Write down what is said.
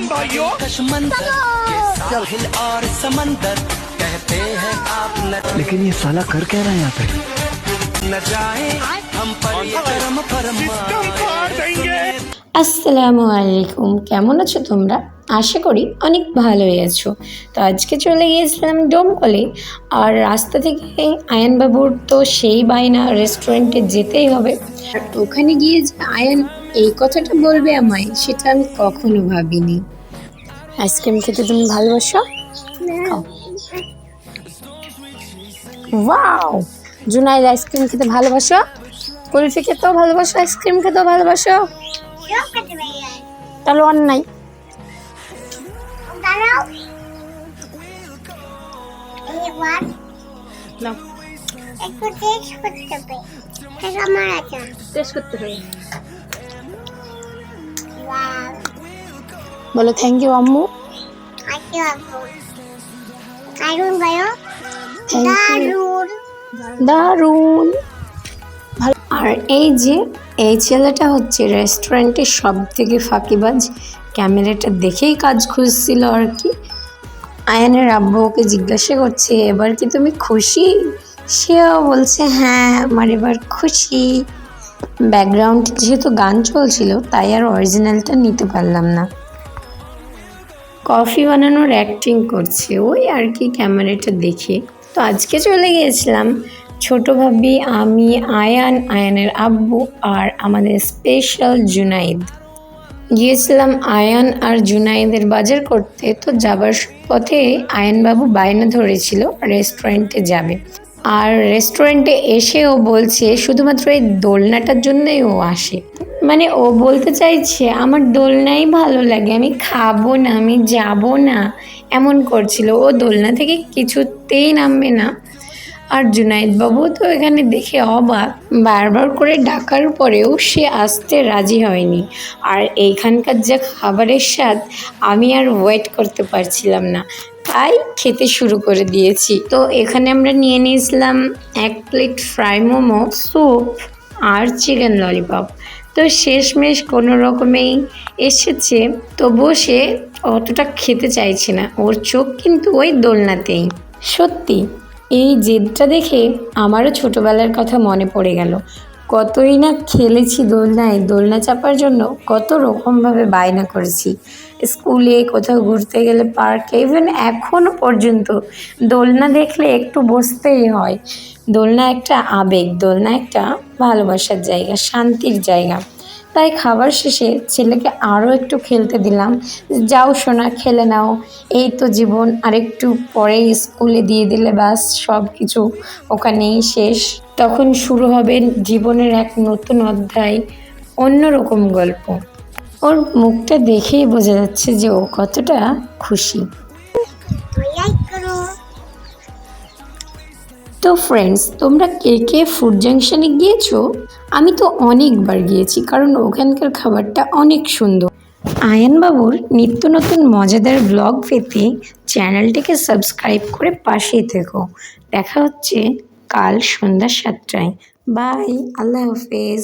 Welcome भाइयों कशमंदर ये साहिल और समंदर कहते हैं आप न, लेकिन ये साला कर क्या रहा है यहाँ पे न जाए हम पर ये कर्म सिस्टम फाड़ देंगे আসসালামু আলাইকুম কেমন আছো তোমরা আশা করি অনেক ভালোই আছো তো আজকে চলে গিয়েছিলাম ডোমকলে আর রাস্তা থেকে আয়ানবাবুর তো সেই বায়না রেস্টুরেন্টে যেতেই হবে আর ওখানে গিয়ে যে আয়ান এই কথাটা বলবে আমায় সেটা আমি কখনো ভাবিনি। আইসক্রিম খেতে তুমি ভালোবাসো? ওয়াও! জুনাইদ আইসক্রিম খেতে ভালোবাসো? কুলফি খেতেও ভালোবাসো আইসক্রিম খেতেও ভালোবাসো? তাহলে অন্যায়। না একটু টেস্ট করতে হবে। এটা আমার আছে টেস্ট করতে হবে। বলো থ্যাংক ইউ আম্মু। দারুণ ভালো। আর এই যে এই ছেলেটা হচ্ছে রেস্টুরেন্টের সব থেকে ফাঁকিবাজ। ক্যামেরাটা দেখেই কাজ খুঁজছিল আর কি। আয়ানের আব্বু ওকে জিজ্ঞাসা করছে এবার কি তুমি খুশি? সেও বলছে হ্যাঁ আমার এবার খুশি। ব্যাকগ্রাউন্ড যেহেতু গান চলছিল, তাই আর অরিজিনালটা নিতে পারলাম না। কফি বানানোর অ্যাক্টিং করছে, ওই আর কি ক্যামেরাটা দেখে। তো আজকে চলে গিয়েছিলাম ছোট ভাবি, আমি, আয়ান, আয়ানের আব্বু আর আমাদের স্পেশাল জুনাইদ। গিয়েছিলাম আয়ান আর জুনাইদের বাজার করতে, তো যাবার পথে আয়ানবাবু বায়না ধরেছিল রেস্টুরেন্টে যাবে। আর রেস্টুরেন্টে এসে ও বলছে, শুধুমাত্র এই দোলনাটার জন্যই ও আসে। মানে ও বলতে চাইছে, আমার দোলনাই ভালো লাগে, আমি খাব না, আমি যাব না। এমন করছিল। ও দোলনা থেকে কিছুতেই নামবে না। আর জুনাইদ বাবু তো এখানে দেখে অবাক। বারবার করে ডাকার পরেও সে আসতে রাজি হয়নি। আর এইখানকার যা খাবারের স্বাদ, আমি আর ওয়েট করতে পারছিলাম না। তাই খেতে শুরু করে দিয়েছি। তো এখানে আমরা নিয়ে নিয়েছিলাম এক প্লেট ফ্রাই মোমো, স্যুপ আর চিকেন ললিপপ। তো শেষমেশ কোনো রকমেই এসেছে, তবুও সে অতটা খেতে চাইছে না। ওর চোখ কিন্তু ওই দোলনাতেই। সত্যি, এই জেদটা দেখে আমারও ছোটোবেলার কথা মনে পড়ে গেল। কতই না খেলেছি দোলনায়, দোলনা চাপার জন্য কত রকমভাবে বায়না করেছি। স্কুলে কোথাও ঘুরতে গেলে পার্কে ইভেন এখনও পর্যন্ত দোলনা দেখলে একটু বসতেই হয়। দোলনা একটা আবেগ, দোলনা একটা ভালোবাসার জায়গা, শান্তির জায়গা। তাই খাবার শেষে ছেলেকে আরও একটু খেলতে দিলাম। যাও সোনা, খেলে নাও। এই তো জীবন আরেকটু পরে স্কুলে দিয়ে দিলে ব্যাস সব কিছু ওখানেই শেষ। তখন শুরু হবে জীবনের এক নতুন অধ্যায় অন্যরকম গল্প। ওর মুখটা দেখেই বোঝা যাচ্ছে যে ও কতটা খুশি। তো ফ্রেন্ডস তোমরা কে কে ফুড জাংশনে গিয়েছো? আমি তো অনেকবার গিয়েছি, কারণ ওখানকার খাবারটা অনেক সুন্দর। আয়নবাবুর নিত্য নতুন মজাদার ব্লগ পেতে চ্যানেলটিকে সাবস্ক্রাইব করে পাশেই থেকো। দেখা হচ্ছে কাল সন্ধ্যা সাতটায়। বাই আল্লাহ হাফেজ।